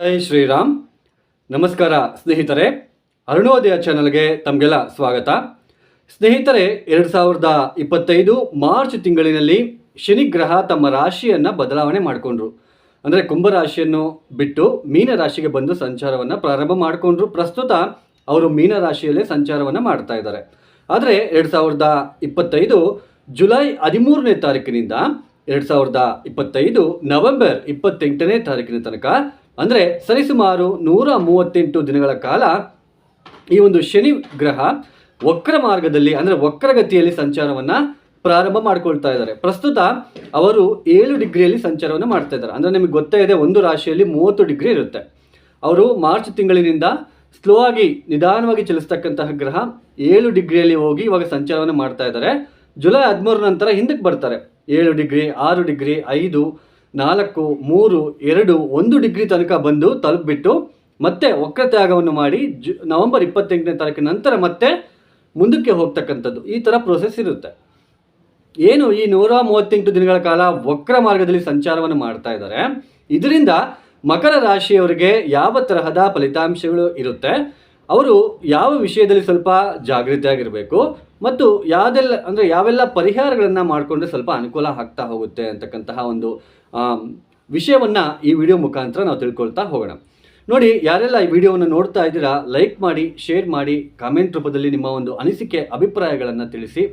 ಜೈ ಶ್ರೀರಾಮ್. ನಮಸ್ಕಾರ ಸ್ನೇಹಿತರೆ, ಅರುಣೋದಯ ಚಾನಲ್ಗೆ ತಮಗೆಲ್ಲ ಸ್ವಾಗತ. ಸ್ನೇಹಿತರೆ, ಎರಡು ಸಾವಿರದ ಇಪ್ಪತ್ತೈದು ಮಾರ್ಚ್ ತಿಂಗಳಿನಲ್ಲಿ ಶನಿಗ್ರಹ ತಮ್ಮ ರಾಶಿಯನ್ನು ಬದಲಾವಣೆ ಮಾಡಿಕೊಂಡ್ರು. ಅಂದರೆ ಕುಂಭರಾಶಿಯನ್ನು ಬಿಟ್ಟು ಮೀನ ರಾಶಿಗೆ ಬಂದು ಸಂಚಾರವನ್ನು ಪ್ರಾರಂಭ ಮಾಡಿಕೊಂಡ್ರು. ಪ್ರಸ್ತುತ ಅವರು ಮೀನ ರಾಶಿಯಲ್ಲೇ ಸಂಚಾರವನ್ನು ಮಾಡ್ತಾ ಇದ್ದಾರೆ. ಆದರೆ ಎರಡು ಸಾವಿರದ ಇಪ್ಪತ್ತೈದು ಜುಲೈ ಹದಿಮೂರನೇ ತಾರೀಕಿನಿಂದ ಎರಡು ಸಾವಿರದ ಇಪ್ಪತ್ತೈದು ನವೆಂಬರ್ ಇಪ್ಪತ್ತೆಂಟನೇ ತಾರೀಕಿನ ತನಕ ಅಂದರೆ ಸರಿಸುಮಾರು ನೂರ ಮೂವತ್ತೆಂಟು ದಿನಗಳ ಕಾಲ ಈ ಒಂದು ಶನಿ ಗ್ರಹ ವಕ್ರ ಮಾರ್ಗದಲ್ಲಿ ಅಂದರೆ ವಕ್ರಗತಿಯಲ್ಲಿ ಸಂಚಾರವನ್ನು ಪ್ರಾರಂಭ ಮಾಡ್ಕೊಳ್ತಾ ಇದ್ದಾರೆ. ಪ್ರಸ್ತುತ ಅವರು ಏಳು ಡಿಗ್ರಿಯಲ್ಲಿ ಸಂಚಾರವನ್ನು ಮಾಡ್ತಾ ಇದ್ದಾರೆ. ಅಂದರೆ ನಿಮಗೆ ಗೊತ್ತೇ ಇದೆ ಒಂದು ರಾಶಿಯಲ್ಲಿ ಮೂವತ್ತು ಡಿಗ್ರಿ ಇರುತ್ತೆ. ಅವರು ಮಾರ್ಚ್ ತಿಂಗಳಿನಿಂದ ಸ್ಲೋ ಆಗಿ ನಿಧಾನವಾಗಿ ಚಲಿಸ್ತಕ್ಕಂತಹ ಗ್ರಹ ಏಳು ಡಿಗ್ರಿಯಲ್ಲಿ ಹೋಗಿ ಇವಾಗ ಸಂಚಾರವನ್ನು ಮಾಡ್ತಾ ಇದ್ದಾರೆ. ಜುಲೈ ಹದಿಮೂರು ನಂತರ ಹಿಂದಕ್ಕೆ ಬರ್ತಾರೆ. ಏಳು ಡಿಗ್ರಿ, ಆರು ಡಿಗ್ರಿ, ಐದು ನಾಲ್ಕು, ಮೂರು, ಎರಡು, ಒಂದು ಡಿಗ್ರಿ ತನಕ ಬಂದು ತಲುಪಿಬಿಟ್ಟು ಮತ್ತೆ ವಕ್ರತ್ಯಾಗವನ್ನು ಮಾಡಿ ಜು, ನವೆಂಬರ್ ಇಪ್ಪತ್ತೆಂಟನೇ ತಾರೀಕಿನ ನಂತರ ಮತ್ತೆ ಮುಂದಕ್ಕೆ ಹೋಗ್ತಕ್ಕಂಥದ್ದು. ಈ ಥರ ಪ್ರೋಸೆಸ್ ಇರುತ್ತೆ. ಏನು ಈ ನೂರ ಮೂವತ್ತೆಂಟು ದಿನಗಳ ಕಾಲ ವಕ್ರ ಮಾರ್ಗದಲ್ಲಿ ಸಂಚಾರವನ್ನು ಮಾಡ್ತಾ ಇದ್ದಾರೆ. ಇದರಿಂದ ಮಕರ ರಾಶಿಯವರಿಗೆ ಯಾವ ತರಹದ ಫಲಿತಾಂಶಗಳು ಇರುತ್ತೆ, ಅವರು ಯಾವ ವಿಷಯದಲ್ಲಿ ಸ್ವಲ್ಪ ಜಾಗೃತಿಯಾಗಿರಬೇಕು, ಮತ್ತು ಯಾವುದೆಲ್ಲ, ಅಂದರೆ ಯಾವೆಲ್ಲ ಪರಿಹಾರಗಳನ್ನು ಮಾಡಿಕೊಂಡ್ರೆ ಸ್ವಲ್ಪ ಅನುಕೂಲ ಆಗ್ತಾ ಹೋಗುತ್ತೆ ಅಂತಕ್ಕಂತಹ ಒಂದು ವಿಷಯವನ್ನು ಈ ವಿಡಿಯೋ ಮುಖಾಂತರ ನಾವು ತಿಳ್ಕೊಳ್ತಾ ಹೋಗೋಣ. ನೋಡಿ, ಯಾರೆಲ್ಲ ಈ ವಿಡಿಯೋವನ್ನು ನೋಡ್ತಾ ಇದ್ದೀರಾ, ಲೈಕ್ ಮಾಡಿ, ಶೇರ್ ಮಾಡಿ, ಕಾಮೆಂಟ್ ರೂಪದಲ್ಲಿ ನಿಮ್ಮ ಒಂದು ಅನಿಸಿಕೆ, ಅಭಿಪ್ರಾಯಗಳನ್ನು ತಿಳಿಸಿ.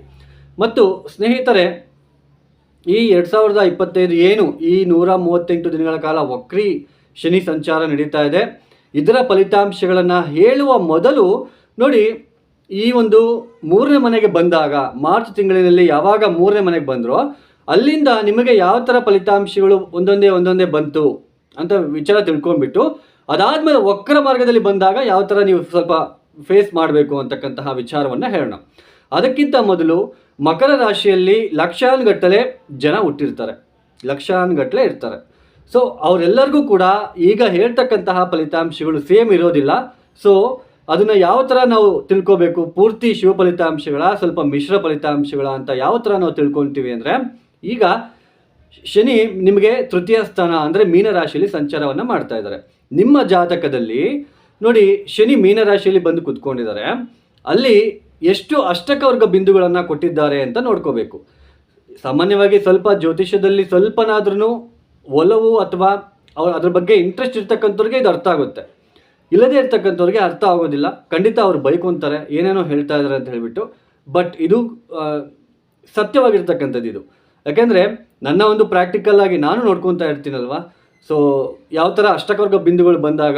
ಮತ್ತು ಸ್ನೇಹಿತರೆ, ಈ ಎರಡು ಸಾವಿರದ ಇಪ್ಪತ್ತೈದು ಏನು ಈ ನೂರ ಮೂವತ್ತೆಂಟು ದಿನಗಳ ಕಾಲ ವಕ್ರಿ ಶನಿ ಸಂಚಾರ ನಡೀತಾ ಇದೆ. ಇದರ ಫಲಿತಾಂಶಗಳನ್ನು ಹೇಳುವ ಮೊದಲು ನೋಡಿ, ಈ ಒಂದು ಮೂರನೇ ಮನೆಗೆ ಬಂದಾಗ, ಮಾರ್ಚ್ ತಿಂಗಳಿನಲ್ಲಿ ಯಾವಾಗ ಮೂರನೇ ಮನೆಗೆ ಬಂದರೋ ಅಲ್ಲಿಂದ ನಿಮಗೆ ಯಾವ ಥರ ಫಲಿತಾಂಶಗಳು ಒಂದೊಂದೇ ಒಂದೊಂದೇ ಬಂತು ಅಂತ ವಿಚಾರ ತಿಳ್ಕೊಂಡ್ಬಿಟ್ಟು, ಅದಾದಮೇಲೆ ವಕ್ರ ಮಾರ್ಗದಲ್ಲಿ ಬಂದಾಗ ಯಾವ ಥರ ನೀವು ಸ್ವಲ್ಪ ಫೇಸ್ ಮಾಡಬೇಕು ಅಂತಕ್ಕಂತಹ ವಿಚಾರವನ್ನು ಹೇಳೋಣ. ಅದಕ್ಕಿಂತ ಮೊದಲು ಮಕರ ರಾಶಿಯಲ್ಲಿ ಲಕ್ಷಾನುಗಟ್ಟಲೆ ಜನ ಹುಟ್ಟಿರ್ತಾರೆ. ಲಕ್ಷಾನುಗಟ್ಟಲೆ ಇರ್ತಾರೆ. ಸೊ ಅವರೆಲ್ಲರಿಗೂ ಕೂಡ ಈಗ ಹೇಳ್ತಕ್ಕಂತಹ ಫಲಿತಾಂಶಗಳು ಸೇಮ್ ಇರೋದಿಲ್ಲ. ಸೊ ಅದನ್ನು ಯಾವ ಥರ ನಾವು ತಿಳ್ಕೋಬೇಕು? ಪೂರ್ತಿ ಶಿವ ಫಲಿತಾಂಶಗಳ, ಸ್ವಲ್ಪ ಮಿಶ್ರ ಫಲಿತಾಂಶಗಳ ಅಂತ ಯಾವ ಥರ ನಾವು ತಿಳ್ಕೊಳ್ತೀವಿ ಅಂದರೆ ಈಗ ಶನಿ ನಿಮಗೆ ತೃತೀಯ ಸ್ಥಾನ ಅಂದರೆ ಮೀನರಾಶಿಯಲ್ಲಿ ಸಂಚಾರವನ್ನು ಮಾಡ್ತಾ ಇದ್ದಾರೆ. ನಿಮ್ಮ ಜಾತಕದಲ್ಲಿ ನೋಡಿ ಶನಿ ಮೀನರಾಶಿಯಲ್ಲಿ ಬಂದು ಕುತ್ಕೊಂಡಿದ್ದಾರೆ. ಅಲ್ಲಿ ಎಷ್ಟು ಅಷ್ಟಕವರ್ಗ ಬಿಂದುಗಳನ್ನು ಕೊಟ್ಟಿದ್ದಾರೆ ಅಂತ ನೋಡ್ಕೋಬೇಕು. ಸಾಮಾನ್ಯವಾಗಿ ಸ್ವಲ್ಪ ಜ್ಯೋತಿಷ್ಯದಲ್ಲಿ ಸ್ವಲ್ಪನಾದ್ರೂ ಒಲವು ಅಥವಾ ಅವ್ರ ಅದ್ರ ಬಗ್ಗೆ ಇಂಟ್ರೆಸ್ಟ್ ಇರ್ತಕ್ಕಂಥವ್ರಿಗೆ ಇದು ಅರ್ಥ ಆಗುತ್ತೆ. ಇಲ್ಲದೇ ಇರ್ತಕ್ಕಂಥವ್ರಿಗೆ ಅರ್ಥ ಆಗೋದಿಲ್ಲ. ಖಂಡಿತ ಅವ್ರು ಬೈಕೊಂತಾರೆ, ಏನೇನೋ ಹೇಳ್ತಾ ಇದ್ದಾರೆ ಅಂತ ಹೇಳಿಬಿಟ್ಟು. ಬಟ್ ಇದು ಸತ್ಯವಾಗಿರ್ತಕ್ಕಂಥದ್ದು ಇದು. ಯಾಕೆಂದರೆ ನನ್ನ ಒಂದು ಪ್ರಾಕ್ಟಿಕಲ್ ಆಗಿ ನಾನು ನೋಡ್ಕೊತಾ ಇರ್ತೀನಲ್ವ? ಸೊ ಯಾವ ಥರ ಅಷ್ಟಕವರ್ಗ ಬಿಂದುಗಳು ಬಂದಾಗ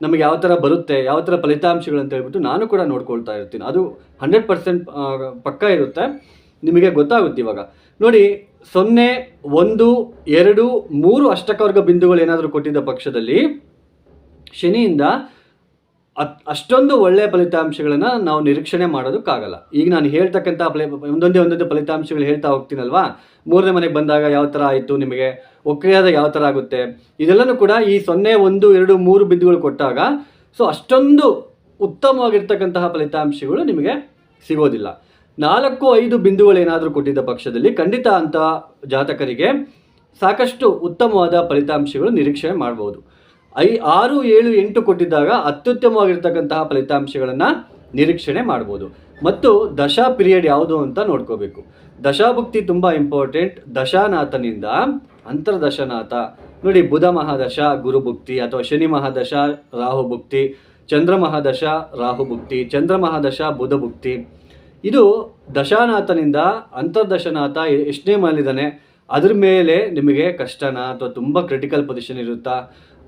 ನಮಗೆ ಯಾವ ಥರ ಬರುತ್ತೆ, ಯಾವ ಥರ ಫಲಿತಾಂಶಗಳು ಅಂತ ಹೇಳ್ಬಿಟ್ಟು ನಾನು ಕೂಡ ನೋಡ್ಕೊಳ್ತಾ ಇರ್ತೀನಿ. ಅದು ಹಂಡ್ರೆಡ್ ಪರ್ಸೆಂಟ್ ಪಕ್ಕ ಇರುತ್ತೆ. ನಿಮಗೆ ಗೊತ್ತಾಗುತ್ತೆ ಇವಾಗ. ನೋಡಿ, ಸೊನ್ನೆ, ಒಂದು, ಎರಡು, ಮೂರು ಅಷ್ಟಕವರ್ಗ ಬಿಂದುಗಳು ಏನಾದರೂ ಕೊಟ್ಟಿದ್ದ ಪಕ್ಷದಲ್ಲಿ ಶನಿಯಿಂದ ಅಷ್ಟೊಂದು ಒಳ್ಳೆಯ ಫಲಿತಾಂಶಗಳನ್ನು ನಾವು ನಿರೀಕ್ಷಣೆ ಮಾಡೋದಕ್ಕಾಗಲ್ಲ. ಈಗ ನಾನು ಹೇಳ್ತಕ್ಕಂಥ ಫಲಿ ಒಂದೊಂದೇ ಒಂದೊಂದೇ ಫಲಿತಾಂಶಗಳು ಹೇಳ್ತಾ ಹೋಗ್ತೀನಲ್ವಾ? ಮೂರನೇ ಮನೆಗೆ ಬಂದಾಗ ಯಾವ ಥರ ಆಯಿತು ನಿಮಗೆ? ಒಕ್ಕೆಯಾದ ಯಾವ ಥರ ಆಗುತ್ತೆ? ಇದೆಲ್ಲನೂ ಕೂಡ ಈ ಸೊನ್ನೆ, ಒಂದು, ಎರಡು, ಮೂರು ಬಿಂದುಗಳು ಕೊಟ್ಟಾಗ ಸೊ ಅಷ್ಟೊಂದು ಉತ್ತಮವಾಗಿರ್ತಕ್ಕಂತಹ ಫಲಿತಾಂಶಗಳು ನಿಮಗೆ ಸಿಗೋದಿಲ್ಲ. ನಾಲ್ಕು, ಐದು ಬಿಂದುಗಳು ಏನಾದರೂ ಕೊಟ್ಟಿದ್ದ ಪಕ್ಷದಲ್ಲಿ ಖಂಡಿತ ಅಂತ ಜಾತಕರಿಗೆ ಸಾಕಷ್ಟು ಉತ್ತಮವಾದ ಫಲಿತಾಂಶಗಳು ನಿರೀಕ್ಷೆ ಮಾಡ್ಬೋದು. ಐ ಆರು ಏಳು ಎಂಟು ಕೊಟ್ಟಿದ್ದಾಗ ಅತ್ಯುತ್ತಮವಾಗಿರ್ತಕ್ಕಂತಹ ಫಲಿತಾಂಶಗಳನ್ನು ನಿರೀಕ್ಷಣೆ ಮಾಡ್ಬೋದು. ಮತ್ತು ದಶಾ ಪಿರಿಯಡ್ ಯಾವುದು ಅಂತ ನೋಡ್ಕೋಬೇಕು. ದಶಾಭುಕ್ತಿ ತುಂಬ ಇಂಪಾರ್ಟೆಂಟ್. ದಶಾನಾಥನಿಂದ ಅಂತರ್ದಶನಾಥ. ನೋಡಿ, ಬುಧ ಮಹಾದಶ ಗುರುಭುಕ್ತಿ ಅಥವಾ ಶನಿ ಮಹಾದಶ, ರಾಹು ಭುಕ್ತಿ, ಚಂದ್ರ ಮಹಾದಶ, ರಾಹು ಭುಕ್ತಿ, ಚಂದ್ರ ಮಹಾದಶ, ಬುಧ ಭುಕ್ತಿ. ಇದು ದಶಾನಾಥನಿಂದ ಅಂತರ್ದಶನಾಥ ಎಷ್ಟನೇ ಮನೇಲಿದ್ದಾನೆ ಅದ್ರ ಮೇಲೆ ನಿಮಗೆ ಕಷ್ಟನ ಅಥವಾ ತುಂಬ ಕ್ರಿಟಿಕಲ್ ಪೊಸಿಷನ್ ಇರುತ್ತಾ?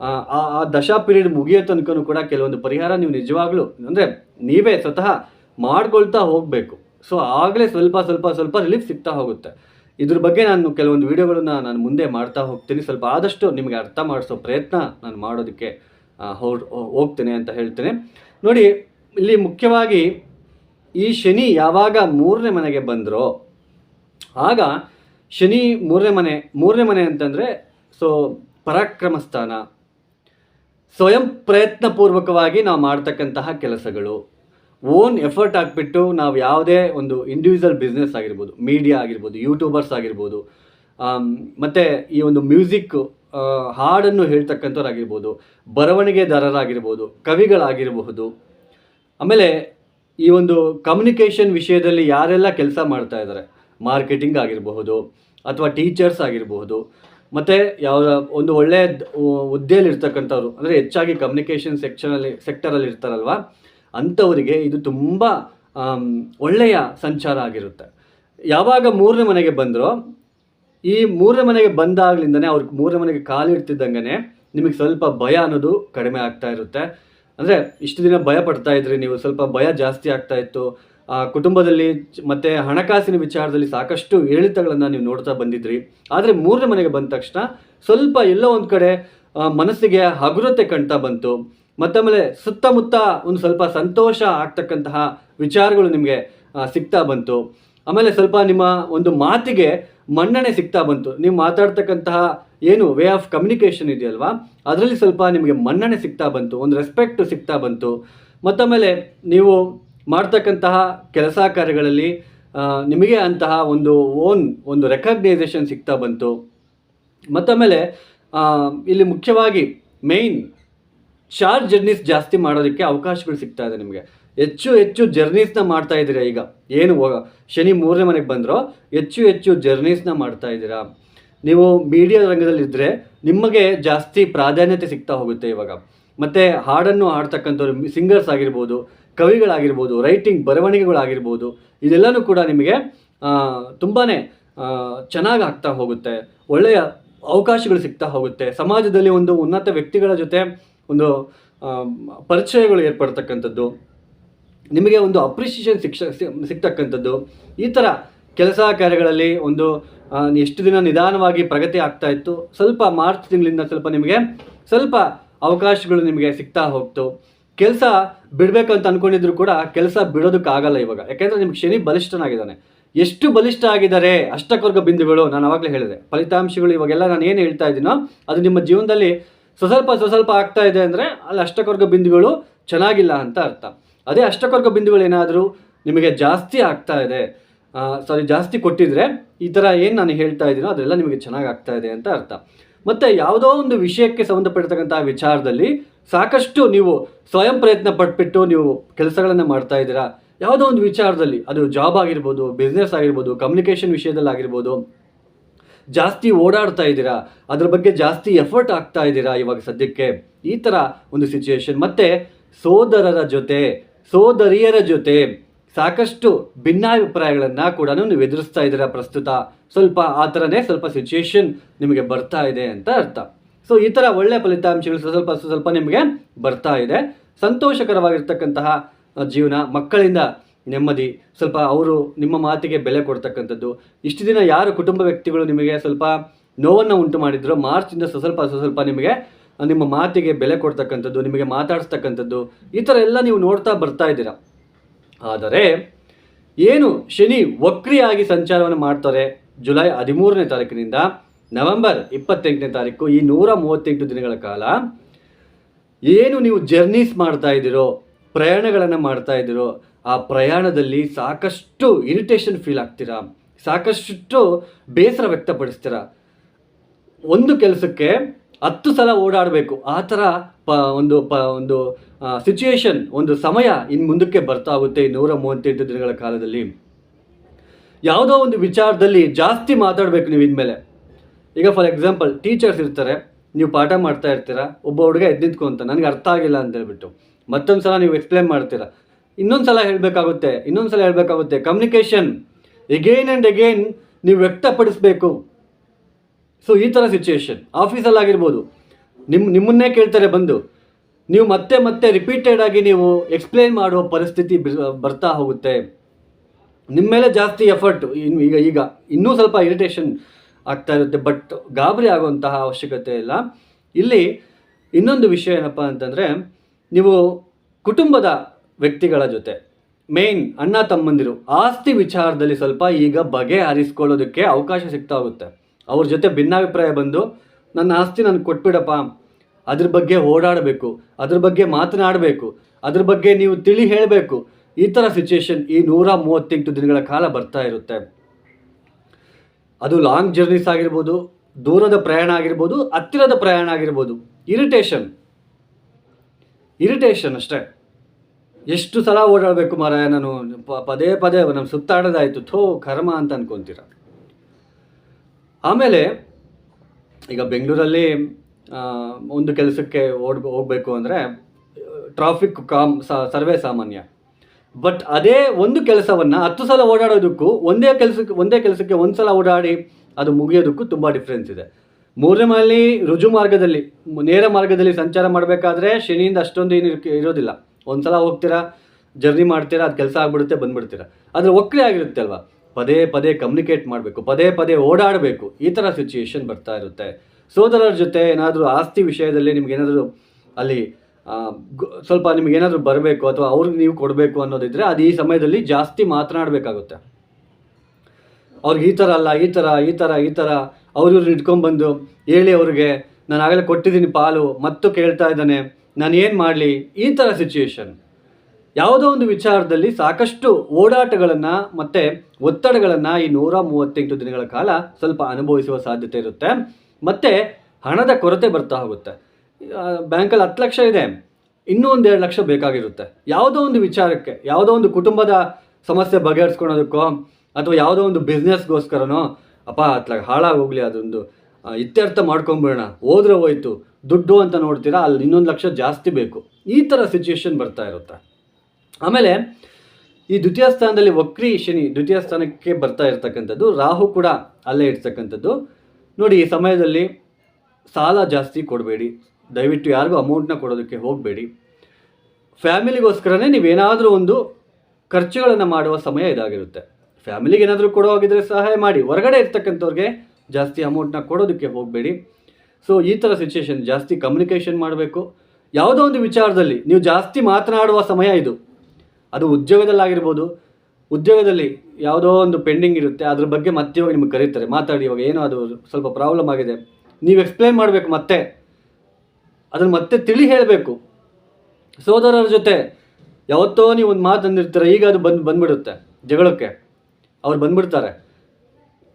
ಆ, ಆ- ದಶಾ ಪೀರಿಯಡ್ ಮುಗಿಯೋ ತನಕನೂ ಕೂಡ ಕೆಲವೊಂದು ಪರಿಹಾರ ನೀವು ನಿಜವಾಗ್ಲೂ, ಅಂದರೆ ನೀವೇ ಸ್ವತಃ ಮಾಡ್ಕೊಳ್ತಾ ಹೋಗಬೇಕು. ಸೊ ಆಗಲೇ ಸ್ವಲ್ಪ ಸ್ವಲ್ಪ ಸ್ವಲ್ಪ ರಿಲೀಫ್ ಸಿಗ್ತಾ ಹೋಗುತ್ತೆ. ಇದ್ರ ಬಗ್ಗೆ ನಾನು ಕೆಲವೊಂದು ವಿಡಿಯೋಗಳನ್ನ ನಾನು ಮುಂದೆ ಮಾಡ್ತಾ ಹೋಗ್ತೀನಿ. ಸ್ವಲ್ಪ ಆದಷ್ಟು ನಿಮಗೆ ಅರ್ಥ ಮಾಡಿಸೋ ಪ್ರಯತ್ನ ನಾನು ಮಾಡೋದಕ್ಕೆ ಹೋಗ್ತೇನೆ ಅಂತ ಹೇಳ್ತೇನೆ. ನೋಡಿ, ಇಲ್ಲಿ ಮುಖ್ಯವಾಗಿ ಈ ಶನಿ ಯಾವಾಗ ಮೂರನೇ ಮನೆಗೆ ಬಂದರೋ, ಆಗ ಶನಿ ಮೂರನೇ ಮನೆ ಮೂರನೇ ಮನೆ ಅಂತಂದರೆ ಸೊ ಪರಾಕ್ರಮ ಸ್ಥಾನ ಸ್ವಯಂ ಪ್ರಯತ್ನಪೂರ್ವಕವಾಗಿ ನಾವು ಮಾಡ್ತಕ್ಕಂತಹ ಕೆಲಸಗಳು. ಓನ್ ಎಫರ್ಟ್ ಹಾಕ್ಬಿಟ್ಟು ನಾವು ಯಾವುದೇ ಒಂದು ಇಂಡಿವಿಜುವಲ್ ಬಿಸ್ನೆಸ್ ಆಗಿರ್ಬೋದು, ಮೀಡಿಯಾ ಆಗಿರ್ಬೋದು, ಯೂಟ್ಯೂಬರ್ಸ್ ಆಗಿರ್ಬೋದು ಮತ್ತು ಈ ಒಂದು ಮ್ಯೂಸಿಕ್ ಹಾಡನ್ನು ಹೇಳ್ತಕ್ಕಂಥವ್ರಾಗಿರ್ಬೋದು, ಬರವಣಿಗೆದಾರರಾಗಿರ್ಬೋದು, ಕವಿಗಳಾಗಿರಬಹುದು. ಆಮೇಲೆ ಈ ಒಂದು ಕಮ್ಯುನಿಕೇಷನ್ ವಿಷಯದಲ್ಲಿ ಯಾರೆಲ್ಲ ಕೆಲಸ ಮಾಡ್ತಾ ಇದ್ದಾರೆ ಮಾರ್ಕೆಟಿಂಗ್ ಆಗಿರಬಹುದು, ಅಥವಾ ಟೀಚರ್ಸ್ ಆಗಿರಬಹುದು ಮತ್ತು ಯಾವ ಒಂದು ಒಳ್ಳೆಯ ಹುದ್ದೆಯಲ್ಲಿ ಇರ್ತಕ್ಕಂಥವ್ರು ಅಂದರೆ ಹೆಚ್ಚಾಗಿ ಕಮ್ಯುನಿಕೇಷನ್ ಸೆಕ್ಷನಲ್ಲಿ ಸೆಕ್ಟರಲ್ಲಿ ಇರ್ತಾರಲ್ವ, ಅಂಥವರಿಗೆ ಇದು ತುಂಬ ಒಳ್ಳೆಯ ಸಂಚಾರ ಆಗಿರುತ್ತೆ. ಯಾವಾಗ ಮೂರನೇ ಮನೆಗೆ ಬಂದರೋ, ಈ ಮೂರನೇ ಮನೆಗೆ ಬಂದಾಗ್ಲಿಂದನೇ ಅವ್ರಿಗೆ ಮೂರನೇ ಮನೆಗೆ ಕಾಲಿಡ್ತಿದ್ದಂಗೆ ನಿಮಗೆ ಸ್ವಲ್ಪ ಭಯ ಅನ್ನೋದು ಕಡಿಮೆ ಆಗ್ತಾ ಇರುತ್ತೆ. ಅಂದರೆ ಇಷ್ಟು ದಿನ ಭಯ ಪಡ್ತಾ ಇದ್ರಿ, ನೀವು ಸ್ವಲ್ಪ ಭಯ ಜಾಸ್ತಿ ಆಗ್ತಾ ಇತ್ತು ಕುಟುಂಬದಲ್ಲಿ ಮತ್ತು ಹಣಕಾಸಿನ ವಿಚಾರದಲ್ಲಿ ಸಾಕಷ್ಟು ಏಳಿತಗಳನ್ನು ನೀವು ನೋಡ್ತಾ ಬಂದಿದ್ರಿ. ಆದರೆ ಮೂರನೇ ಮನೆಗೆ ಬಂದ ತಕ್ಷಣ ಸ್ವಲ್ಪ ಎಲ್ಲೋ ಒಂದು ಕಡೆ ಮನಸ್ಸಿಗೆ ಹಗುರತೆ ಕಾಣ್ತಾ ಬಂತು. ಮತ್ತಾಮೇಲೆ ಸುತ್ತಮುತ್ತ ಒಂದು ಸ್ವಲ್ಪ ಸಂತೋಷ ಆಗ್ತಕ್ಕಂತಹ ವಿಚಾರಗಳು ನಿಮಗೆ ಸಿಗ್ತಾ ಬಂತು. ಆಮೇಲೆ ಸ್ವಲ್ಪ ನಿಮ್ಮ ಒಂದು ಮಾತಿಗೆ ಮನ್ನಣೆ ಸಿಗ್ತಾ ಬಂತು. ನೀವು ಮಾತಾಡ್ತಕ್ಕಂತಹ ಏನು ವೇ ಆಫ್ ಕಮ್ಯುನಿಕೇಷನ್ ಇದೆಯಲ್ವಾ? ಅದರಲ್ಲಿ ಸ್ವಲ್ಪ ನಿಮಗೆ ಮನ್ನಣೆ ಸಿಗ್ತಾ ಬಂತು. ಒಂದು ರೆಸ್ಪೆಕ್ಟ್ ಸಿಗ್ತಾ ಬಂತು. ಮತ್ತಾಮೇಲೆ ನೀವು ಮಾಡ್ತಕ್ಕಂತಹ ಕೆಲಸ ಕಾರ್ಯಗಳಲ್ಲಿ ನಿಮಗೆ ಅಂತಹ ಒಂದು ಓನ್ ಒಂದು ರೆಕಗ್ನೈಸೇಷನ್ ಸಿಗ್ತಾ ಬಂತು. ಮತ್ತಾಮೇಲೆ ಆ, ಇಲ್ಲಿ ಮುಖ್ಯವಾಗಿ ಮೇಯ್ನ್ ಶಾರ್ಟ್ ಜರ್ನೀಸ್ ಜಾಸ್ತಿ ಮಾಡೋದಕ್ಕೆ ಅವಕಾಶಗಳು ಸಿಗ್ತಾ ಇದೆ ನಿಮಗೆ. ಹೆಚ್ಚು ಹೆಚ್ಚು ಜರ್ನೀಸ್ನ ಮಾಡ್ತಾ ಇದ್ದೀರಾ ಈಗ? ಏನು ಶನಿ ಮೂರನೇ ಮನೆಗೆ ಬಂದರೋ ಹೆಚ್ಚು ಹೆಚ್ಚು ಜರ್ನೀಸ್ನ ಮಾಡ್ತಾ ಇದ್ದೀರಾ? ನೀವು ಮೀಡಿಯಾ ರಂಗದಲ್ಲಿದ್ದರೆ ನಿಮಗೆ ಜಾಸ್ತಿ ಪ್ರಾಧಾನ್ಯತೆ ಸಿಗ್ತಾ ಹೋಗುತ್ತೆ ಇವಾಗ. ಮತ್ತು ಹಾಡನ್ನು ಹಾಡ್ತಕ್ಕಂಥವ್ರು ಸಿಂಗರ್ಸ್ ಆಗಿರ್ಬೋದು, ಕವಿಗಳಾಗಿರ್ಬೋದು ರೈಟಿಂಗ್ ಬರವಣಿಗೆಗಳಾಗಿರ್ಬೋದು, ಇದೆಲ್ಲನೂ ಕೂಡ ನಿಮಗೆ ತುಂಬಾ ಚೆನ್ನಾಗಿ ಆಗ್ತಾ ಹೋಗುತ್ತೆ. ಒಳ್ಳೆಯ ಅವಕಾಶಗಳು ಸಿಗ್ತಾ ಹೋಗುತ್ತೆ. ಸಮಾಜದಲ್ಲಿ ಒಂದು ಉನ್ನತ ವ್ಯಕ್ತಿಗಳ ಜೊತೆ ಒಂದು ಪರಿಚಯಗಳು ಏರ್ಪಡ್ತಕ್ಕಂಥದ್ದು, ನಿಮಗೆ ಒಂದು ಅಪ್ರಿಷಿಯೇಷನ್ ಶಿಕ್ಷ, ಸಿ- ಸಿಗ್ತಕ್ಕಂಥದ್ದು, ಈ ಥರ ಕೆಲಸ ಕಾರ್ಯಗಳಲ್ಲಿ ಒಂದು ಎಷ್ಟು ದಿನ ನಿಧಾನವಾಗಿ ಪ್ರಗತಿ ಆಗ್ತಾ ಇತ್ತು, ಸ್ವಲ್ಪ ಮಾರ್ಚ್ ತಿಂಗಳಿಂದ ಸ್ವಲ್ಪ ನಿಮಗೆ ಸ್ವಲ್ಪ ಅವಕಾಶಗಳು ನಿಮಗೆ ಸಿಗ್ತಾ ಹೋಗ್ತು. ಕೆಲಸ ಬಿಡಬೇಕಂತ ಅನ್ಕೊಂಡಿದ್ರು ಕೂಡ ಕೆಲಸ ಬಿಡೋದಕ್ಕಾಗಲ್ಲ ಇವಾಗ. ಯಾಕೆಂದರೆ ನಿಮ್ಗೆ ಶನಿ ಬಲಿಷ್ಠನಾಗಿದ್ದಾನೆ. ಎಷ್ಟು ಬಲಿಷ್ಠ ಆಗಿದ್ದಾರೆ ಅಷ್ಟಕರ್ಗ ಬಿಂದುಗಳು ನಾನು ಆವಾಗಲೇ ಹೇಳಿದೆ. ಫಲಿತಾಂಶಗಳು ಇವಾಗೆಲ್ಲ ನಾನು ಏನು ಹೇಳ್ತಾ ಇದ್ದೀನೋ ಅದು ನಿಮ್ಮ ಜೀವನದಲ್ಲಿ ಸ್ವಸ್ವಲ್ಪ ಸ್ವಸ್ವಲ್ಪ ಆಗ್ತಾ ಇದೆ ಅಂದರೆ ಅಲ್ಲಿ ಅಷ್ಟಕರ್ಗ ಬಿಂದುಗಳು ಚೆನ್ನಾಗಿಲ್ಲ ಅಂತ ಅರ್ಥ. ಅದೇ ಅಷ್ಟಕರ್ಗ ಬಿಂದುಗಳು ಏನಾದರೂ ನಿಮಗೆ ಜಾಸ್ತಿ ಆಗ್ತಾ ಇದೆ ಸಾರಿ ಜಾಸ್ತಿ ಕೊಟ್ಟಿದ್ರೆ ಈ ಥರ ಏನು ನಾನು ಹೇಳ್ತಾ ಇದ್ದೀನೋ ಅದೆಲ್ಲ ನಿಮಗೆ ಚೆನ್ನಾಗಿ ಆಗ್ತಾ ಇದೆ ಅಂತ ಅರ್ಥ. ಮತ್ತು ಯಾವುದೋ ಒಂದು ವಿಷಯಕ್ಕೆ ಸಂಬಂಧಪಟ್ಟಿರ್ತಕ್ಕಂಥ ವಿಚಾರದಲ್ಲಿ ಸಾಕಷ್ಟು ನೀವು ಸ್ವಯಂ ಪ್ರಯತ್ನ ಪಟ್ಬಿಟ್ಟು ನೀವು ಕೆಲಸಗಳನ್ನು ಮಾಡ್ತಾ ಇದ್ದೀರಾ? ಯಾವುದೋ ಒಂದು ವಿಚಾರದಲ್ಲಿ, ಅದು ಜಾಬ್ ಆಗಿರ್ಬೋದು ಬಿಸ್ನೆಸ್ ಆಗಿರ್ಬೋದು ಕಮ್ಯುನಿಕೇಷನ್ ವಿಷಯದಲ್ಲಿ ಆಗಿರ್ಬೋದು, ಜಾಸ್ತಿ ಓಡಾಡ್ತಾ ಇದ್ದೀರಾ? ಅದ್ರ ಬಗ್ಗೆ ಜಾಸ್ತಿ ಎಫರ್ಟ್ ಆಗ್ತಾ ಇದ್ದೀರಾ ಇವಾಗ ಸದ್ಯಕ್ಕೆ? ಈ ಥರ ಒಂದು ಸಿಚುಯೇಷನ್ ಮತ್ತು ಸೋದರರ ಜೊತೆ, ಸೋದರಿಯರ ಜೊತೆ ಸಾಕಷ್ಟು ಭಿನ್ನಾಭಿಪ್ರಾಯಗಳನ್ನು ಕೂಡ ನೀವು ಎದುರಿಸ್ತಾ ಇದ್ದೀರಾ ಪ್ರಸ್ತುತ. ಸ್ವಲ್ಪ ಆ ಥರನೇ ಸ್ವಲ್ಪ ಸಿಚುಯೇಷನ್ ನಿಮಗೆ ಬರ್ತಾ ಇದೆ ಅಂತ ಅರ್ಥ. ಸೊ ಈ ಥರ ಒಳ್ಳೆ ಫಲಿತಾಂಶಗಳು ಸ್ವಲ್ಪ ಸ್ವಲ್ಪ ನಿಮಗೆ ಬರ್ತಾ ಇದೆ. ಸಂತೋಷಕರವಾಗಿರ್ತಕ್ಕಂತಹ ಜೀವನ, ಮಕ್ಕಳಿಂದ ನೆಮ್ಮದಿ, ಸ್ವಲ್ಪ ಅವರು ನಿಮ್ಮ ಮಾತಿಗೆ ಬೆಲೆ ಕೊಡ್ತಕ್ಕಂಥದ್ದು. ಇಷ್ಟು ದಿನ ಯಾರು ಕುಟುಂಬ ವ್ಯಕ್ತಿಗಳು ನಿಮಗೆ ಸ್ವಲ್ಪ ನೋವನ್ನು ಉಂಟು ಮಾಡಿದ್ರು ಮಾರ್ಚಿಂದ ಸ್ವಲ್ಪ ಸ್ವಲ್ಪ ನಿಮಗೆ ನಿಮ್ಮ ಮಾತಿಗೆ ಬೆಲೆ ಕೊಡ್ತಕ್ಕಂಥದ್ದು, ನಿಮಗೆ ಮಾತಾಡಿಸ್ತಕ್ಕಂಥದ್ದು, ಈ ಥರ ಎಲ್ಲ ನೀವು ನೋಡ್ತಾ ಬರ್ತಾ ಇದ್ದೀರಾ. ಆದರೆ ಏನು ಶನಿ ವಕ್ರಿಯಾಗಿ ಸಂಚಾರವನ್ನು ಮಾಡ್ತಾರೆ? ಜುಲೈ ಹದಿಮೂರನೇ ತಾರೀಕಿನಿಂದ ನವೆಂಬರ್ ಇಪ್ಪತ್ತೆಂಟನೇ ತಾರೀಕು ಈ ನೂರ ಮೂವತ್ತೆಂಟು ದಿನಗಳ ಕಾಲ ಏನು ನೀವು ಜರ್ನೀಸ್ ಮಾಡ್ತಾ ಇದ್ದೀರೋ, ಪ್ರಯಾಣಗಳನ್ನು ಮಾಡ್ತಾ ಇದ್ದೀರೋ, ಆ ಪ್ರಯಾಣದಲ್ಲಿ ಸಾಕಷ್ಟು ಇರಿಟೇಷನ್ ಫೀಲ್ ಆಗ್ತೀರಾ? ಸಾಕಷ್ಟು ಬೇಸರ ವ್ಯಕ್ತಪಡಿಸ್ತೀರಾ? ಒಂದು ಕೆಲಸಕ್ಕೆ ಹತ್ತು ಸಲ ಓಡಾಡಬೇಕು. ಆ ಥರ ಪ, ಒಂದು ಪ, ಒಂದು ಸಿಚುಯೇಷನ್ ಒಂದು ಸಮಯ ಇನ್ನು ಮುಂದಕ್ಕೆ ಬರ್ತಾ ಆಗುತ್ತೆ ಈ ನೂರ ಮೂವತ್ತೆಂಟು ದಿನಗಳ ಕಾಲದಲ್ಲಿ. ಯಾವುದೋ ಒಂದು ವಿಚಾರದಲ್ಲಿ ಜಾಸ್ತಿ ಮಾತಾಡಬೇಕು ನೀವು ಇನ್ಮೇಲೆ. ಈಗ ಫಾರ್ ಎಕ್ಸಾಂಪಲ್ ಟೀಚರ್ಸ್ ಇರ್ತಾರೆ, ನೀವು ಪಾಠ ಮಾಡ್ತಾ ಇರ್ತೀರ, ಒಬ್ಬ ಹುಡುಗ ಎದ್ದು ಅಂತ, ನನಗೆ ಅರ್ಥ ಆಗಿಲ್ಲ ಅಂತ ಹೇಳ್ಬಿಟ್ಟು. ಮತ್ತೊಂದು ಸಲ ನೀವು ಎಕ್ಸ್ಪ್ಲೇನ್ ಮಾಡ್ತೀರ. ಇನ್ನೊಂದು ಸಲ ಹೇಳಬೇಕಾಗುತ್ತೆ, ಇನ್ನೊಂದು ಸಲ ಹೇಳಬೇಕಾಗುತ್ತೆ. ಕಮ್ಯುನಿಕೇಷನ್ ಎಗೇನ್ ಆ್ಯಂಡ್ ಎಗೇನ್ ನೀವು ವ್ಯಕ್ತಪಡಿಸಬೇಕು. ಸೊ ಈ ಥರ ಸಿಚುಯೇಷನ್ ಆಫೀಸಲ್ಲಿ ಆಗಿರ್ಬೋದು. ನಿಮ್ಮ ನಿಮ್ಮನ್ನೇ ಕೇಳ್ತಾರೆ ಬಂದು. ನೀವು ಮತ್ತೆ ಮತ್ತೆ ರಿಪೀಟೆಡ್ ಆಗಿ ನೀವು ಎಕ್ಸ್ಪ್ಲೇನ್ ಮಾಡುವ ಪರಿಸ್ಥಿತಿ ಬರ್ತಾ ಹೋಗುತ್ತೆ. ನಿಮ್ಮ ಮೇಲೆ ಜಾಸ್ತಿ ಎಫರ್ಟ್ ಇನ್ನು ಈಗ ಈಗ ಇನ್ನೂ ಸ್ವಲ್ಪ ಇರಿಟೇಷನ್ ಆಗ್ತಾ ಇರುತ್ತೆ. ಬಟ್ ಗಾಬರಿ ಆಗುವಂತಹ ಅವಶ್ಯಕತೆ ಇಲ್ಲ. ಇಲ್ಲಿ ಇನ್ನೊಂದು ವಿಷಯ ಏನಪ್ಪ ಅಂತಂದರೆ, ನೀವು ಕುಟುಂಬದ ವ್ಯಕ್ತಿಗಳ ಜೊತೆ ಮೇನ್ ಅಣ್ಣ ತಮ್ಮಂದಿರು ಆಸ್ತಿ ವಿಚಾರದಲ್ಲಿ ಸ್ವಲ್ಪ ಈಗ ಬಗೆಹರಿಸ್ಕೊಳ್ಳೋದಕ್ಕೆ ಅವಕಾಶ ಸಿಗ್ತಾ ಹೋಗುತ್ತೆ. ಅವ್ರ ಜೊತೆ ಭಿನ್ನಾಭಿಪ್ರಾಯ ಬಂದು, ನನ್ನ ಆಸ್ತಿ ನನಗೆ ಕೊಟ್ಬಿಡಪ್ಪ. ಅದ್ರ ಬಗ್ಗೆ ಓಡಾಡಬೇಕು. ಅದ್ರ ಬಗ್ಗೆ ಮಾತನಾಡಬೇಕು. ಅದ್ರ ಬಗ್ಗೆ ನೀವು ತಿಳಿ ಹೇಳಬೇಕು. ಈ ಥರ ಸಿಚುಯೇಷನ್ ಈ ನೂರ ಮೂವತ್ತೆಂಟು ದಿನಗಳ ಕಾಲ ಬರ್ತಾ ಇರುತ್ತೆ. ಅದು ಲಾಂಗ್ ಜರ್ನೀಸ್ ಆಗಿರ್ಬೋದು, ದೂರದ ಪ್ರಯಾಣ ಆಗಿರ್ಬೋದು, ಹತ್ತಿರದ ಪ್ರಯಾಣ ಆಗಿರ್ಬೋದು. ಇರಿಟೇಷನ್ ಇರಿಟೇಷನ್ ಅಷ್ಟೇ. ಎಷ್ಟು ಸಲ ಓಡಾಡಬೇಕು ಮಾರಾಯ, ನಾನು ಪದೇ ಪದೇ ನಮ್ಮ ಸುತ್ತಾಡೋದಾಯಿತು. ಥೋ, ಕರ್ಮ ಅಂತ ಅನ್ಕೊಂತೀರ. ಆಮೇಲೆ ಈಗ ಬೆಂಗಳೂರಲ್ಲಿ ಒಂದು ಕೆಲಸಕ್ಕೆ ಓಡ್ ಹೋಗಬೇಕು ಅಂದರೆ ಟ್ರಾಫಿಕ್ ಕಾಮ್ ಸರ್ವೇ ಸಾಮಾನ್ಯ. ಬಟ್ ಅದೇ ಒಂದು ಕೆಲಸವನ್ನು ಹತ್ತು ಸಲ ಓಡಾಡೋದಕ್ಕೂ ಒಂದೇ ಕೆಲಸಕ್ಕೆ ಒಂದೇ ಕೆಲಸಕ್ಕೆ ಒಂದು ಸಲ ಓಡಾಡಿ ಅದು ಮುಗಿಯೋದಕ್ಕೂ ತುಂಬ ಡಿಫ್ರೆನ್ಸ್ ಇದೆ. ಮೂರನೇ ಮನೆಯಲ್ಲಿ ರುಜು ಮಾರ್ಗದಲ್ಲಿ, ನೇರ ಮಾರ್ಗದಲ್ಲಿ ಸಂಚಾರ ಮಾಡಬೇಕಾದ್ರೆ ಶನಿಯಿಂದ ಅಷ್ಟೊಂದು ಏನು ಇರ್- ಇರೋದಿಲ್ಲ. ಒಂದು ಸಲ ಹೋಗ್ತೀರಾ ಜರ್ನಿ ಮಾಡ್ತೀರಾ, ಅದು ಕೆಲಸ ಆಗ್ಬಿಡುತ್ತೆ, ಬಂದ್ಬಿಡ್ತೀರಾ. ಆದರೆ ಒಕ್ಕರೆ ಆಗಿರುತ್ತೆ ಅಲ್ವಾ? ಪದೇ ಪದೇ ಕಮ್ಯುನಿಕೇಟ್ ಮಾಡಬೇಕು, ಪದೇ ಪದೇ ಓಡಾಡಬೇಕು, ಈ ಥರ ಸಿಚುಯೇಷನ್ ಬರ್ತಾ ಇರುತ್ತೆ. ಸೋದರರ ಜೊತೆ ಏನಾದರೂ ಆಸ್ತಿ ವಿಷಯದಲ್ಲಿ ನಿಮಗೇನಾದರೂ ಅಲ್ಲಿ ಸ್ವಲ್ಪ ನಿಮಗೇನಾದರೂ ಬರಬೇಕು ಅಥವಾ ಅವ್ರಿಗೆ ನೀವು ಕೊಡಬೇಕು ಅನ್ನೋದಿದ್ರೆ ಅದು ಈ ಸಮಯದಲ್ಲಿ ಜಾಸ್ತಿ ಮಾತನಾಡಬೇಕಾಗುತ್ತೆ. ಅವ್ರಿಗೆ ಈ ಥರ ಅಲ್ಲ, ಈ ಥರ ಈ ಥರ ಈ ಥರ ಅವ್ರು ಇಟ್ಕೊಂಡ್ಬಂದು ಹೇಳಿ ಅವ್ರಿಗೆ, ನಾನು ಆಗಲೇ ಕೊಟ್ಟಿದ್ದೀನಿ ಪಾಲು, ಮತ್ತು ಕೇಳ್ತಾ ಇದ್ದಾನೆ, ನಾನು ಏನು ಮಾಡಲಿ? ಈ ಥರ ಸಿಚುಯೇಷನ್ ಯಾವುದೋ ಒಂದು ವಿಚಾರದಲ್ಲಿ ಸಾಕಷ್ಟು ಓಡಾಟಗಳನ್ನು ಮತ್ತು ಒತ್ತಡಗಳನ್ನು ಈ ನೂರ ಮೂವತ್ತೆಂಟು ದಿನಗಳ ಕಾಲ ಸ್ವಲ್ಪ ಅನುಭವಿಸುವ ಸಾಧ್ಯತೆ ಇರುತ್ತೆ. ಮತ್ತು ಹಣದ ಕೊರತೆ ಬರ್ತಾ ಹೋಗುತ್ತೆ. ಬ್ಯಾಂಕಲ್ಲಿ ಹತ್ತು ಲಕ್ಷ ಇದೆ. ಇನ್ನೂ ಒಂದು ಎರಡು ಲಕ್ಷ ಬೇಕಾಗಿರುತ್ತೆ. ಯಾವುದೋ ಒಂದು ವಿಚಾರಕ್ಕೆ, ಯಾವುದೋ ಒಂದು ಕುಟುಂಬದ ಸಮಸ್ಯೆ ಬಗೆಹರಿಸ್ಕೊಳೋದಕ್ಕೋ ಅಥವಾ ಯಾವುದೋ ಒಂದು ಬಿಸ್ನೆಸ್ಗೋಸ್ಕರನೋ, ಅಪ್ಪ ಅತ್ಲಾಗ ಹಾಳಾಗೋಗ್ಲಿ ಅದೊಂದು ಇತ್ಯರ್ಥ ಮಾಡ್ಕೊಂಬಿಡೋಣ, ಹೋದ್ರೆ ಹೋಯ್ತು, ದುಡ್ಡು ಅಂತ ನೋಡ್ತೀರಾ, ಅಲ್ಲಿ ಇನ್ನೊಂದು ಲಕ್ಷ ಜಾಸ್ತಿ ಬೇಕು. ಈ ಥರ ಸಿಚುಯೇಷನ್ ಬರ್ತಾ ಇರುತ್ತೆ. ಆಮೇಲೆ ಈ ದ್ವಿತೀಯ ಸ್ಥಾನದಲ್ಲಿ ವಕ್ರಿ ಶನಿ ದ್ವಿತೀಯ ಸ್ಥಾನಕ್ಕೆ ಬರ್ತಾ ಇರ್ತಕ್ಕಂಥದ್ದು, ರಾಹು ಕೂಡ ಅಲ್ಲೇ ಇರ್ತಕ್ಕಂಥದ್ದು. ನೋಡಿ, ಈ ಸಮಯದಲ್ಲಿ ಸಾಲ ಜಾಸ್ತಿ ಕೊಡಬೇಡಿ. ದಯವಿಟ್ಟು ಯಾರಿಗೂ ಅಮೌಂಟ್ನ ಕೊಡೋದಕ್ಕೆ ಹೋಗಬೇಡಿ. ಫ್ಯಾಮಿಲಿಗೋಸ್ಕರನೇ ನೀವೇನಾದರೂ ಒಂದು ಖರ್ಚುಗಳನ್ನು ಮಾಡುವ ಸಮಯ ಇದಾಗಿರುತ್ತೆ. ಫ್ಯಾಮಿಲಿಗೆ ಏನಾದರೂ ಕೊಡೋ ಹಾಗಿದ್ರೆ ಸಹಾಯ ಮಾಡಿ. ಹೊರಗಡೆ ಇರ್ತಕ್ಕಂಥವ್ರಿಗೆ ಜಾಸ್ತಿ ಅಮೌಂಟ್ನ ಕೊಡೋದಕ್ಕೆ ಹೋಗಬೇಡಿ. ಸೊ ಈ ಥರ ಸಿಚುಯೇಷನ್ ಜಾಸ್ತಿ ಕಮ್ಯುನಿಕೇಷನ್ ಮಾಡಬೇಕು. ಯಾವುದೋ ಒಂದು ವಿಚಾರದಲ್ಲಿ ನೀವು ಜಾಸ್ತಿ ಮಾತನಾಡುವ ಸಮಯ ಇದು. ಅದು ಉದ್ಯೋಗದಲ್ಲಾಗಿರ್ಬೋದು, ಉದ್ಯೋಗದಲ್ಲಿ ಯಾವುದೋ ಒಂದು ಪೆಂಡಿಂಗ್ ಇರುತ್ತೆ, ಅದ್ರ ಬಗ್ಗೆ ಮತ್ತೆ ಇವಾಗ ನಿಮಗೆ ಕರೀತಾರೆ. ಮಾತಾಡಿ, ಇವಾಗ ಏನೋ ಅದು ಸ್ವಲ್ಪ ಪ್ರಾಬ್ಲಮ್ ಆಗಿದೆ. ನೀವು ಎಕ್ಸ್ಪ್ಲೈನ್ ಮಾಡಬೇಕು ಮತ್ತೆ. ಅದನ್ನು ಮತ್ತೆ ತಿಳಿ ಹೇಳಬೇಕು. ಸೋದರರ ಜೊತೆ ಯಾವತ್ತೋ ನೀವು ಒಂದು ಮಾತು ಅಂದಿರ್ತೀರ, ಈಗ ಅದು ಬಂದು, ಬಂದ್ಬಿಡುತ್ತೆ, ಜಗಳಕ್ಕೆ. ಅವ್ರು ಬಂದ್ಬಿಡ್ತಾರೆ.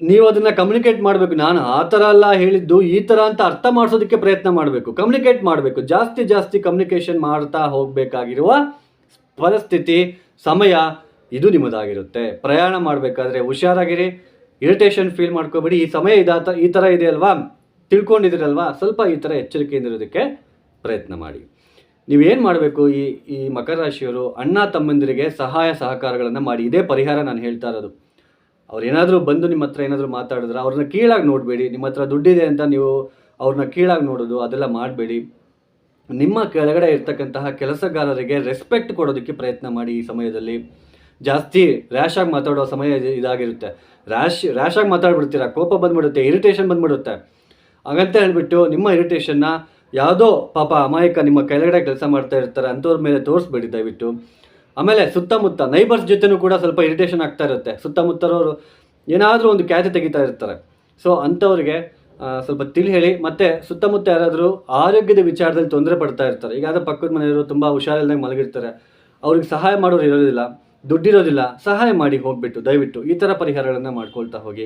ನೀವು ಅದನ್ನು ಕಮ್ಯುನಿಕೇಟ್ ಮಾಡಬೇಕು. ನಾನು ಆ ಥರ ಅಲ್ಲ ಹೇಳಿದ್ದು, ಈ ಥರ ಅಂತ ಅರ್ಥ ಮಾಡಿಸೋದಕ್ಕೆ ಪ್ರಯತ್ನ ಮಾಡಬೇಕು. ಕಮ್ಯುನಿಕೇಟ್ ಮಾಡಬೇಕು. ಜಾಸ್ತಿ ಜಾಸ್ತಿ ಕಮ್ಯುನಿಕೇಷನ್ ಮಾಡ್ತಾ ಹೋಗಬೇಕಾಗಿರುವ ಪರಿಸ್ಥಿತಿ ಸಮಯ ಇದು ನಿಮ್ಮದಾಗಿರುತ್ತೆ. ಪ್ರಯಾಣ ಮಾಡಬೇಕಾದ್ರೆ ಹುಷಾರಾಗಿರಿ ಇರಿಟೇಷನ್ ಫೀಲ್ ಮಾಡ್ಕೋಬೇಡಿ. ಈ ಸಮಯ ಇದಾತ ಈ ಥರ ಇದೆ ಅಲ್ವಾ? ತಿಳ್ಕೊಂಡಿದ್ದೀರಲ್ವಾ ಸ್ವಲ್ಪ ಈ ಥರ ಎಚ್ಚರಿಕೆಯಿಂದ ಇರೋದಕ್ಕೆ ಪ್ರಯತ್ನ ಮಾಡಿ. ನೀವೇನು ಮಾಡಬೇಕು? ಈ ಈ ಮಕರ ರಾಶಿಯವರು ಅಣ್ಣ ತಮ್ಮಂದಿರಿಗೆ ಸಹಾಯ ಸಹಕಾರಗಳನ್ನು ಮಾಡಿ. ಇದೇ ಪರಿಹಾರ ನಾನು ಹೇಳ್ತಾ ಇರೋದು. ಅವ್ರು ಏನಾದರೂ ಬಂದು ನಿಮ್ಮ ಹತ್ರ ಏನಾದರೂ ಮಾತಾಡಿದ್ರೆ ಅವ್ರನ್ನ ಕೀಳಾಗಿ ನೋಡಬೇಡಿ. ನಿಮ್ಮ ಹತ್ರ ದುಡ್ಡಿದೆ ಅಂತ ನೀವು ಅವ್ರನ್ನ ಕೀಳಾಗಿ ನೋಡೋದು ಅದೆಲ್ಲ ಮಾಡಬೇಡಿ. ನಿಮ್ಮ ಕೆಳಗಡೆ ಇರ್ತಕ್ಕಂತಹ ಕೆಲಸಗಾರರಿಗೆ ರೆಸ್ಪೆಕ್ಟ್ ಕೊಡೋದಕ್ಕೆ ಪ್ರಯತ್ನ ಮಾಡಿ ಈ ಸಮಯದಲ್ಲಿ. ಜಾಸ್ತಿ ರ್ಯಾಶ್ ಆಗಿ ಮಾತಾಡೋ ಸಮಯ ಇದು- ಇದಾಗಿರುತ್ತೆ. ರ್ಯಾಶ್ ರ್ಯಾಶ್ ಆಗಿ ಮಾತಾಡ್ಬಿಡ್ತೀರಾ? ಕೋಪ ಬಂದ್ಬಿಡುತ್ತೆ ಇರಿಟೇಷನ್ ಬಂದ್ಬಿಡುತ್ತೆ. ಹಾಗಂತ ಹೇಳ್ಬಿಟ್ಟು ನಿಮ್ಮ ಇರಿಟೇಷನ್ನ ಯಾವುದೋ ಪಾಪ ಅಮಾಯಕ ನಿಮ್ಮ ಕೆಳಗಡೆ ಕೆಲಸ ಮಾಡ್ತಾ ಇರ್ತಾರೆ ಅಂಥವ್ರ ಮೇಲೆ ತೋರಿಸ್ಬೇಡಿ ದಯವಿಟ್ಟು. ಆಮೇಲೆ ಸುತ್ತಮುತ್ತ ನೈಬರ್ಸ್ ಜೊತೆನೂ ಕೂಡ ಸ್ವಲ್ಪ ಇರಿಟೇಷನ್ ಆಗ್ತಾ ಇರುತ್ತೆ. ಸುತ್ತಮುತ್ತರವರು ಏನಾದರೂ ಒಂದು ಖ್ಯಾತಿ ತೆಗಿತಾ ಇರ್ತಾರೆ. ಸೊ ಅಂಥವ್ರಿಗೆ ಸ್ವಲ್ಪ ತಿಳಿ ಹೇಳಿ. ಮತ್ತು ಸುತ್ತಮುತ್ತ ಯಾರಾದರೂ ಆರೋಗ್ಯದ ವಿಚಾರದಲ್ಲಿ ತೊಂದರೆ ಪಡ್ತಾ ಇರ್ತಾರೆ. ಈಗ ಯಾವ್ದೋ ಪಕ್ಕದ ಮನೆಯವರು ತುಂಬ ಹುಷಾರಿಲ್ದಂಗೆ ಮಲಗಿರ್ತಾರೆ. ಅವ್ರಿಗೆ ಸಹಾಯ ಮಾಡೋರು ಇರೋದಿಲ್ಲ, ದುಡ್ಡಿರೋದಿಲ್ಲ, ಸಹಾಯ ಮಾಡಿ ಹೋಗ್ಬಿಟ್ಟು, ದಯವಿಟ್ಟು ಈ ಥರ ಪರಿಹಾರಗಳನ್ನು ಮಾಡ್ಕೊಳ್ತಾ ಹೋಗಿ.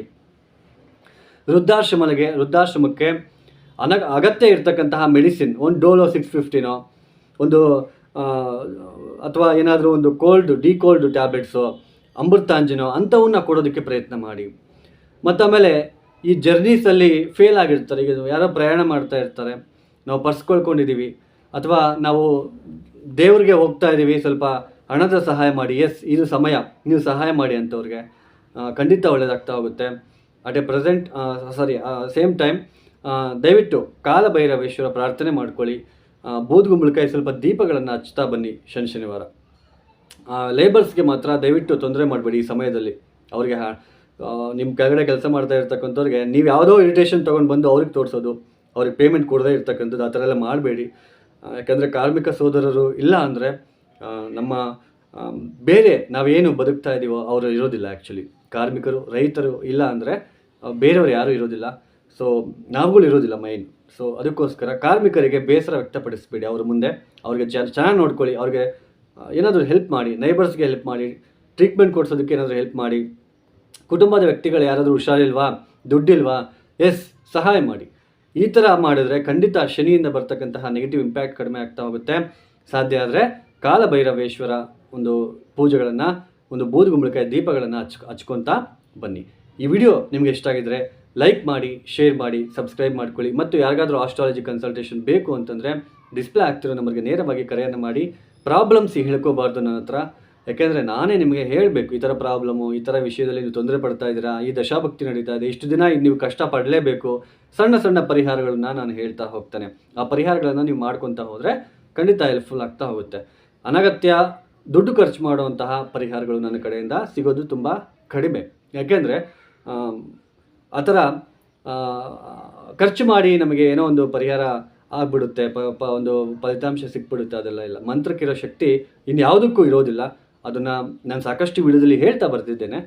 ವೃದ್ಧಾಶ್ರಮಗಳಿಗೆ ವೃದ್ಧಾಶ್ರಮಕ್ಕೆ ಅನ, ಅಗತ್ಯ ಇರತಕ್ಕಂತಹ ಮೆಡಿಸಿನ್, ಒಂದು ಡೋಲೋ ಸಿಕ್ಸ್ ಫಿಫ್ಟಿನೋ, ಒಂದು ಅಥವಾ ಏನಾದರೂ ಒಂದು ಕೋಲ್ಡ್, ಡಿ ಕೋಲ್ಡ್ ಟ್ಯಾಬ್ಲೆಟ್ಸು, ಅಮೃತಾಂಜನೋ ಅಂಥವನ್ನ ಕೊಡೋದಕ್ಕೆ ಪ್ರಯತ್ನ ಮಾಡಿ. ಮತ್ತು ಆಮೇಲೆ ಈ ಜರ್ನೀಸಲ್ಲಿ ಫೇಲ್ ಆಗಿರ್ತಾರೆ. ಈಗ ಯಾರೋ ಪ್ರಯಾಣ ಮಾಡ್ತಾ ಇರ್ತಾರೆ. ನಾವು ಪರ್ಸ್ ಕಳ್ಕೊಂಡಿದ್ದೀವಿ ಅಥವಾ ನಾವು ದೇವ್ರಿಗೆ ಹೋಗ್ತಾ ಇದ್ದೀವಿ. ಸ್ವಲ್ಪ ಹಣದ ಸಹಾಯ ಮಾಡಿ. ಎಸ್ ಇದು ಸಮಯ. ನೀವು ಸಹಾಯ ಮಾಡಿ ಅಂಥವ್ರಿಗೆ ಆ, ಖಂಡಿತ ಒಳ್ಳೆಯದಾಗ್ತಾ ಹೋಗುತ್ತೆ. At a present sorry same time ದಯವಿಟ್ಟು ಕಾಲಭೈರವೇಶ್ವರ ಪ್ರಾರ್ಥನೆ ಮಾಡ್ಕೊಳ್ಳಿ. ಬೂದ್ಗುಂಬಳಕಾಯಿ ಸ್ವಲ್ಪ ದೀಪಗಳನ್ನು ಹಚ್ತಾ ಬನ್ನಿ ಶನಿ ಶನಿವಾರ. ಲೇಬರ್ಸ್ಗೆ ಮಾತ್ರ ದಯವಿಟ್ಟು ತೊಂದರೆ ಮಾಡಬೇಡಿ ಈ ಸಮಯದಲ್ಲಿ. ಅವ್ರಿಗೆ ನಿಮ್ಮ ಕೆಳಗಡೆ ಕೆಲಸ ಮಾಡ್ತಾ ಇರ್ತಕ್ಕಂಥವ್ರಿಗೆ ನೀವು ಯಾವುದೋ ಇರಿಟೇಷನ್ ತೊಗೊಂಡು ಬಂದು ಅವ್ರಿಗೆ ತೋರಿಸೋದು, ಅವ್ರಿಗೆ ಪೇಮೆಂಟ್ ಕೊಡದೇ ಇರ್ತಕ್ಕಂಥದ್ದು, ಆ ಥರ ಎಲ್ಲ ಮಾಡಬೇಡಿ. ಯಾಕಂದರೆ ಕಾರ್ಮಿಕ ಸೋದರರು ಇಲ್ಲ ಅಂದರೆ ನಮ್ಮ ಬೇರೆ ನಾವೇನು ಬದುಕ್ತಾ ಇದ್ದೀವೋ ಅವರು ಇರೋದಿಲ್ಲ ಆ್ಯಕ್ಚುಲಿ ಕಾರ್ಮಿಕರು, ರೈತರು ಇಲ್ಲ ಅಂದರೆ ಬೇರೆಯವರು ಯಾರೂ ಇರೋದಿಲ್ಲ. ಸೊ ನಾವುಗಳು ಇರೋದಿಲ್ಲ ಮೈನ್ ಸೊ ಅದಕ್ಕೋಸ್ಕರ ಕಾರ್ಮಿಕರಿಗೆ ಬೇಸರ ವ್ಯಕ್ತಪಡಿಸಬೇಡಿ ಅವ್ರ ಮುಂದೆ. ಅವ್ರಿಗೆ ಚೆನ್ನಾಗಿ ನೋಡ್ಕೊಳ್ಳಿ. ಅವ್ರಿಗೆ ಏನಾದರೂ ಹೆಲ್ಪ್ ಮಾಡಿ ನೈಬರ್ಸ್ಗೆ ಹೆಲ್ಪ್ ಮಾಡಿ ಟ್ರೀಟ್ಮೆಂಟ್ ಕೊಡಿಸೋದಕ್ಕೆ ಏನಾದರೂ ಹೆಲ್ಪ್ ಮಾಡಿ. ಕುಟುಂಬದ ವ್ಯಕ್ತಿಗಳು ಯಾರಾದರೂ ಹುಷಾರಿಲ್ವಾ, ದುಡ್ಡಿಲ್ವಾ, ಎಸ್, ಸಹಾಯ ಮಾಡಿ. ಈ ಥರ ಮಾಡಿದ್ರೆ ಖಂಡಿತ ಶನಿಯಿಂದ ಬರ್ತಕ್ಕಂತಹ ನೆಗೆಟಿವ್ ಇಂಪ್ಯಾಕ್ಟ್ ಕಡಿಮೆ ಆಗ್ತಾ ಹೋಗುತ್ತೆ. ಸಾಧ್ಯ ಆದರೆ ಕಾಲಭೈರವೇಶ್ವರ ಒಂದು ಪೂಜೆಗಳನ್ನು, ಒಂದು ಬೂದುಗುಂಬಳಕಾಯಿ ದೀಪಗಳನ್ನು ಹಚ್ ಹಚ್ಕೊತಾ ಬನ್ನಿ. ಈ ವಿಡಿಯೋ ನಿಮಗೆ ಇಷ್ಟ ಆಗಿದ್ದರೆ ಲೈಕ್ ಮಾಡಿ ಶೇರ್ ಮಾಡಿ ಸಬ್ಸ್ಕ್ರೈಬ್ ಮಾಡ್ಕೊಳ್ಳಿ. ಮತ್ತು ಯಾರಿಗಾದರೂ ಆಸ್ಟ್ರಾಲಜಿ ಕನ್ಸಲ್ಟೇಷನ್ ಬೇಕು ಅಂತಂದರೆ ಡಿಸ್ಪ್ಲೇ ಆಗ್ತಿರೋ ನಂಬರ್ಗೆ ನೇರವಾಗಿ ಕರೆಯನ್ನು ಮಾಡಿ. ಪ್ರಾಬ್ಲಮ್ಸ್ ಹೇಳ್ಕೋಬಾರ್ದು ನನ್ನ ಹತ್ರ. ಯಾಕೆಂದರೆ ನಾನೇ ನಿಮಗೆ ಹೇಳಬೇಕು, ಈ ಥರ ಪ್ರಾಬ್ಲಮ್ಮು ಈ ಥರ ವಿಷಯದಲ್ಲಿ ನೀವು ತೊಂದರೆ ಪಡ್ತಾ ಇದ್ದೀರಾ, ಈ ದಶಾಭಕ್ತಿ ನಡೀತಾ ಇದೆ, ಇಷ್ಟು ದಿನ ನೀವು ಕಷ್ಟ ಪಡಲೇಬೇಕು, ಸಣ್ಣ ಸಣ್ಣ ಪರಿಹಾರಗಳನ್ನ ನಾನು ಹೇಳ್ತಾ ಹೋಗ್ತಾನೆ. ಆ ಪರಿಹಾರಗಳನ್ನು ನೀವು ಮಾಡ್ಕೊತಾ ಹೋದರೆ ಖಂಡಿತ ಹೆಲ್ಪ್ಫುಲ್ ಆಗ್ತಾ ಹೋಗುತ್ತೆ. ಅನಗತ್ಯ ದುಡ್ಡು ಖರ್ಚು ಮಾಡುವಂತಹ ಪರಿಹಾರಗಳು ನನ್ನ ಕಡೆಯಿಂದ ಸಿಗೋದು ತುಂಬ ಕಡಿಮೆ. ಯಾಕೆಂದರೆ, ಆ ಥರ ಖರ್ಚು ಮಾಡಿ ನಮಗೆ ಏನೋ ಒಂದು ಪರಿಹಾರ ಆಗ್ಬಿಡುತ್ತೆ ಪ, ಒಂದು ಫಲಿತಾಂಶ ಸಿಕ್ಬಿಡುತ್ತೆ, ಅದೆಲ್ಲ ಇಲ್ಲ. ಮಂತ್ರಕ್ಕಿರೋ ಶಕ್ತಿ ಇನ್ಯಾವುದಕ್ಕೂ ಇರೋದಿಲ್ಲ. ಅದನ್ನು ನಾನು ಸಾಕಷ್ಟು ವಿಡಿಯೋದಲ್ಲಿ ಹೇಳ್ತಾ ಬರ್ತಿದ್ದೇನೆ.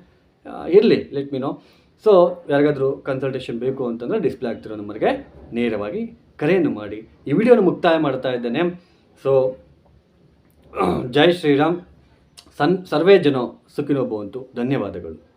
ಇರಲಿ ಲೆಟ್ ಮಿ ನೋ ಸೊ ಯಾರಿಗಾದರೂ ಕನ್ಸಲ್ಟೇಷನ್ ಬೇಕು ಅಂತಂದರೆ ಡಿಸ್ಪ್ಲೇ ಆಗ್ತಿರೋ ನಂಬರ್ಗೆ ನೇರವಾಗಿ ಕರೆಯನ್ನು ಮಾಡಿ. ಈ ವಿಡಿಯೋನ ಮುಕ್ತಾಯ ಮಾಡ್ತಾ ಇದ್ದೇನೆ. ಸೊ ಜೈ ಶ್ರೀರಾಮ್. ಸನ್, ಸರ್ವೇ ಜನೋ ಸುಖಿನೋ ಭವಂತು. ಧನ್ಯವಾದಗಳು.